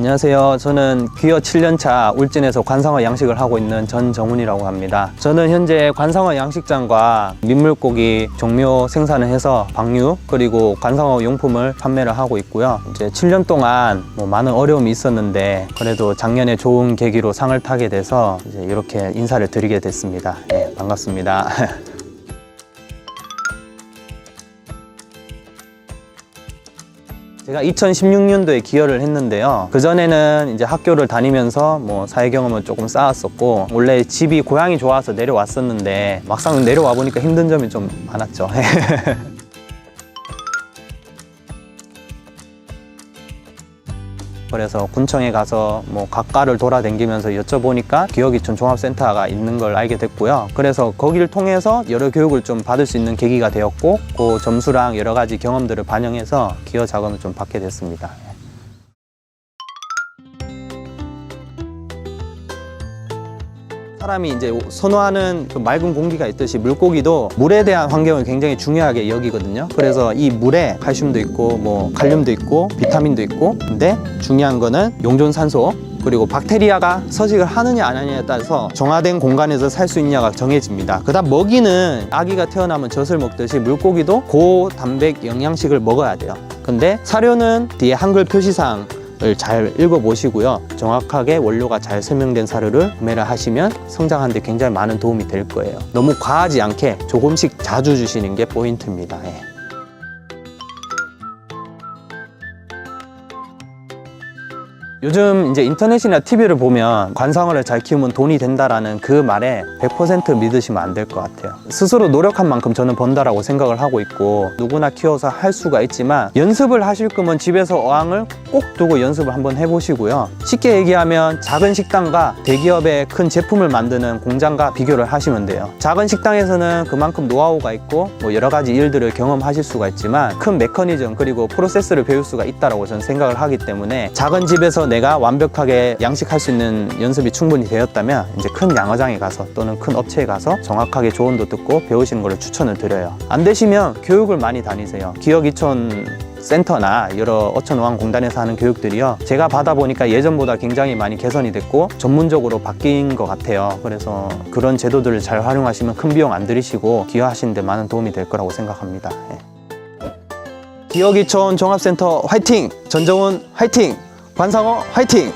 안녕하세요. 저는 귀여 7년차 울진에서 관상어 양식을 하고 있는 전정훈이라고 합니다. 저는 현재 관상어 양식장과 민물고기 종묘 생산을 해서 방류 그리고 관상어 용품을 판매를 하고 있고요. 이제 7년 동안 뭐 많은 어려움이 있었는데 그래도 작년에 좋은 계기로 상을 타게 돼서 이제 이렇게 인사를 드리게 됐습니다. 네, 반갑습니다. 제가 2016년도에 기여를 했는데요. 그전에는 이제 학교를 다니면서 뭐 사회 경험을 조금 쌓았었고, 원래 집이 고향이 좋아서 내려왔었는데, 막상 내려와 보니까 힘든 점이 좀 많았죠. 그래서 군청에 가서 뭐 각가를 돌아다니면서 여쭤보니까 기업이촌 종합센터가 있는 걸 알게 됐고요. 그래서 거기를 통해서 여러 교육을 좀 받을 수 있는 계기가 되었고, 그 점수랑 여러 가지 경험들을 반영해서 기여 자금을 좀 받게 됐습니다. 사람이 이제 선호하는 그 맑은 공기가 있듯이 물고기도 물에 대한 환경을 굉장히 중요하게 여기거든요. 그래서 이 물에 칼슘도 있고 뭐 칼륨도 있고 비타민도 있고 근데 중요한 거는 용존산소 그리고 박테리아가 서식을 하느냐 안 하느냐에 따라서 정화된 공간에서 살 수 있냐가 정해집니다. 그 다음 먹이는 아기가 태어나면 젖을 먹듯이 물고기도 고단백 영양식을 먹어야 돼요. 근데 사료는 뒤에 한글 표시상 을 잘 읽어보시고요. 정확하게 원료가 잘 설명된 사료를 구매를 하시면 성장하는데 굉장히 많은 도움이 될 거예요. 너무 과하지 않게 조금씩 자주 주시는 게 포인트입니다. 예. 요즘 이제 인터넷이나 TV를 보면 관상어를 잘 키우면 돈이 된다라는 그 말에 100% 믿으시면 안 될 것 같아요. 스스로 노력한 만큼 저는 번다라고 생각을 하고 있고 누구나 키워서 할 수가 있지만 연습을 하실 거면 집에서 어항을 꼭 두고 연습을 한번 해보시고요. 쉽게 얘기하면 작은 식당과 대기업의 큰 제품을 만드는 공장과 비교를 하시면 돼요. 작은 식당에서는 그만큼 노하우가 있고 뭐 여러 가지 일들을 경험하실 수가 있지만 큰 메커니즘 그리고 프로세스를 배울 수가 있다라고 저는 생각을 하기 때문에 작은 집에서 내가 완벽하게 양식할 수 있는 연습이 충분히 되었다면 이제 큰 양어장에 가서 또는 큰 업체에 가서 정확하게 조언도 듣고 배우시는 것을 추천을 드려요. 안 되시면 교육을 많이 다니세요. 기업 이촌 센터나 여러 어촌어항공단에서 하는 교육들이요. 제가 받아보니까 예전보다 굉장히 많이 개선이 됐고 전문적으로 바뀐 것 같아요. 그래서 그런 제도들을 잘 활용하시면 큰 비용 안 들이시고 기여하시는 데 많은 도움이 될 거라고 생각합니다. 예. 기억이촌 종합센터 화이팅! 전정훈 화이팅! 관상어 화이팅!